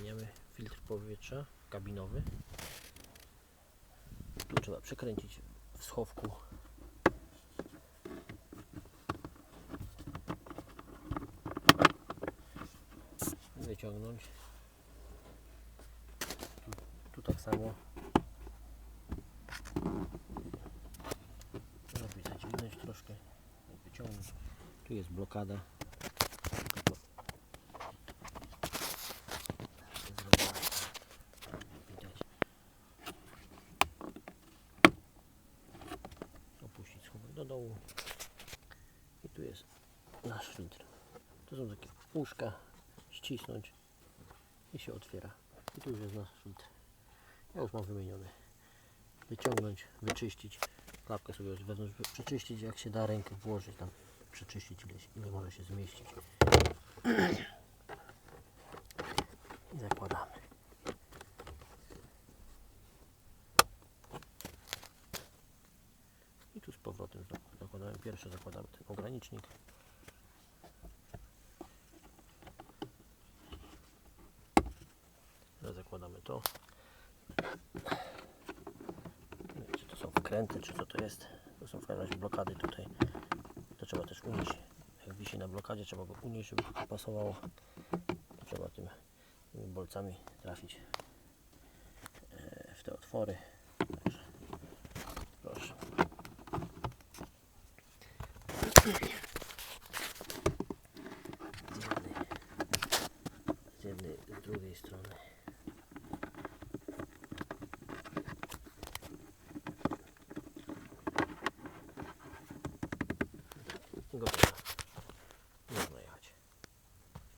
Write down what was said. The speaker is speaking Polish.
wymieniamy filtr powietrza kabinowy. Tu trzeba przekręcić w schowku. Wyciągnąć. Tu, tu tak samo. Widać, widać troszkę. Wyciągnąć. Tu jest blokada. Dołu. I tu jest nasz filtr. To są takie uszka. Ścisnąć i się otwiera. I tu już jest nasz filtr. Ja już mam wymieniony. Wyciągnąć, wyczyścić. Klapkę sobie wewnątrz przeczyścić, jak się da rękę włożyć tam. Przeczyścić ile, ile może się zmieścić. I zakładamy. I tu z powrotem zak- zakładamy. Pierwszy zakładamy ten ogranicznik. Teraz zakładamy to. Nie wiem, czy to są wkręty, czy co to jest. To są w każdym razie blokady tutaj. To trzeba też unieść. Jak wisi na blokadzie, trzeba go unieść, żeby pasowało. Trzeba tym, tymi bolcami trafić e, w te otwory. Jednej, z jednej, z drugiej strony. Gotowe.